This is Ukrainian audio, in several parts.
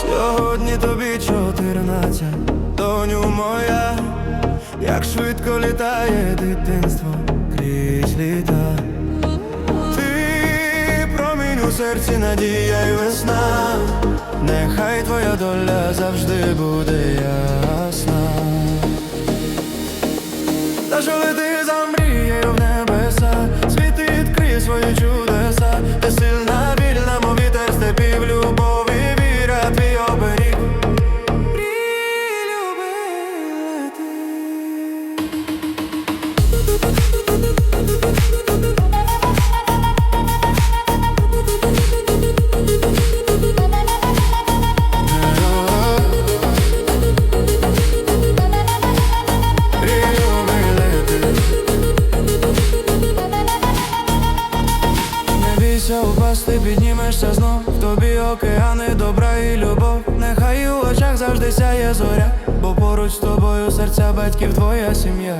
Сьогодні тобі чотирнадцять, доню моя, як швидко літає дитинство крізь літа. Ти промінь у серці надія й весна, нехай твоя доля завжди буде ясна. Та що лети Бійся упасти, піднімешся знов. В тобі океани, добра і любов. Нехай у очах завжди сяє зоря Бо поруч з тобою серця батьків твоя сім'я.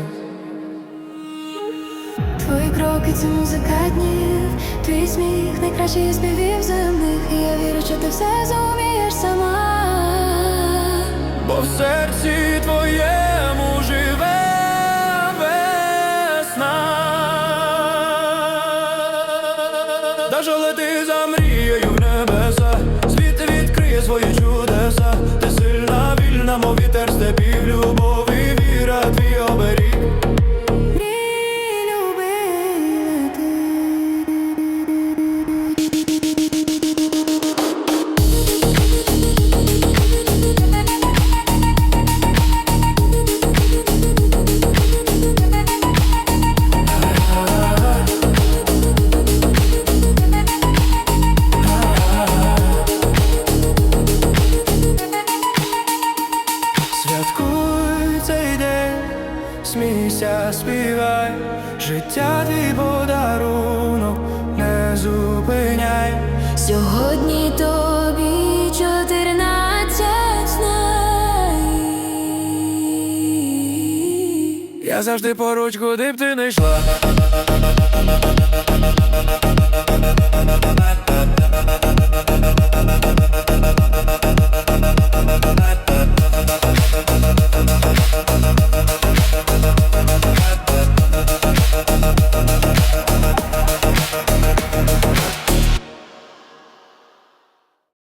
Твої кроки це музика днів, твій сміх найкращий співів земних. І я Даже лети за мрією в небеса Світ відкриє свої чудеса. Ти сильна, вільна, мов вітер степів Любові, смійся, співай, життя твій подарунок, не зупиняй. Сьогодні тобі чотирнадцять знай. Я завжди поруч, куди б ти не йшла.